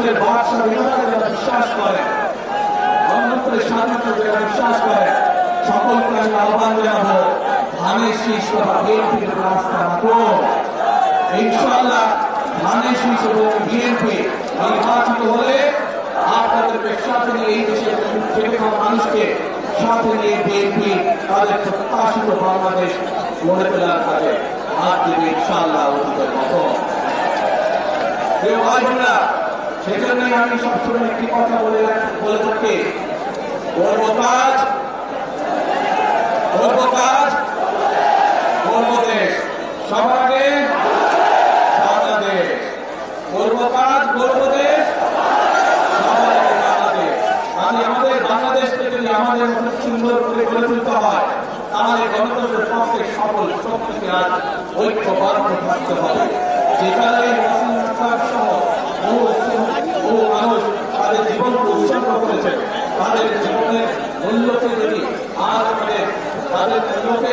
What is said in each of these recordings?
মানুষের বাক স্বাধীনতাকে যারা বিশ্বাস করে গণতন্ত্রের স্বাধীনতা যারা বিশ্বাস করে, সকলকে আমি আহ্বান জানাব, ধানের শীষ তথা বিএনপির রাস্তা মাত্র ইনশাআল্লাহ ধানের শীষ এবং বিএনপি নির্বাচিত হলে আপনাদেরকে সাথে নিয়ে এই দেশের খেটে খাওয়া মানুষকে সাথে নিয়ে বিএনপি তাদের প্রত্যাশিত বাংলাদেশ গড়ে তোলার কাজে হাত দিবে ইনশাআল্লাহ অতীতের মতো। ভাই বোনেরা সেজন্যই আমি সবসময় একটি কথা বলে বলে থাকি। করব কাজ করব কাজ করব দেশ আগে বাংলাদেশ। করব কাজ করব দেশ আমি আমাদের বাংলাদেশকে যদি আমাদের মতো সুন্দর করে গড়ে তুলতে হয়, তাহলে গণতন্ত্রের পক্ষে সকল শক্তিকে আজ ঐক্যবদ্ধ থাকতে হবে। যেখানে মুসলিম সহ বহু বহু মানুষ তাদের জীবনকে উৎসর্গ করেছে তাদের জীবনের মূল্যকে যদি আজ আমাদের তাদের মূল্যকে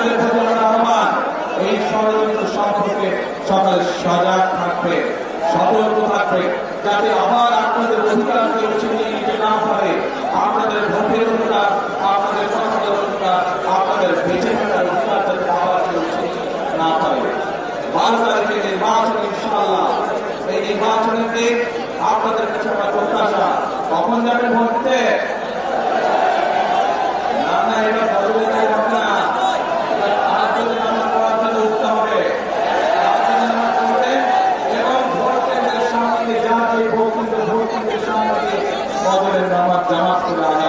আমার আহ্বান, এই ষড়যন্ত্র সম্পর্কে সকালে সজাগ থাকবে, সতর্ক থাকবে, যাতে আবার আপনাদের অধিকার নিতে না পারে। আপনাদের ভোটের অধিকার, আপনাদের কথার অধিকার, আপনাদের বেঁচে থাকার অধিকার যাতে আবার না পারে। বারো তারিখে নির্বাচন, ইনশাআল্লাহ। এই নির্বাচনের দিন আপনাদের কাছে আমার প্রত্যাশা, কখন যাবেন ভোট? জামাত করে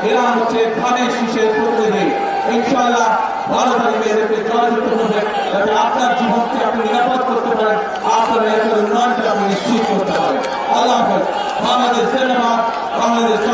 আছে এরা হচ্ছে ধানের শীষের প্রতিনিধি ইনশাআল্লাহ ভালো থাকবে এদেরকে জয়যুক্ত করবে যাতে আপনার জীবনকে আপনি নিরাপদ করতে পারেন আপনার এলাকার উন্নয়নকে আপনি নিশ্চিত করতে পারেন আল্লাহ হাফেজ বাংলাদেশ সিনেমা বাংলাদেশ জাতীয়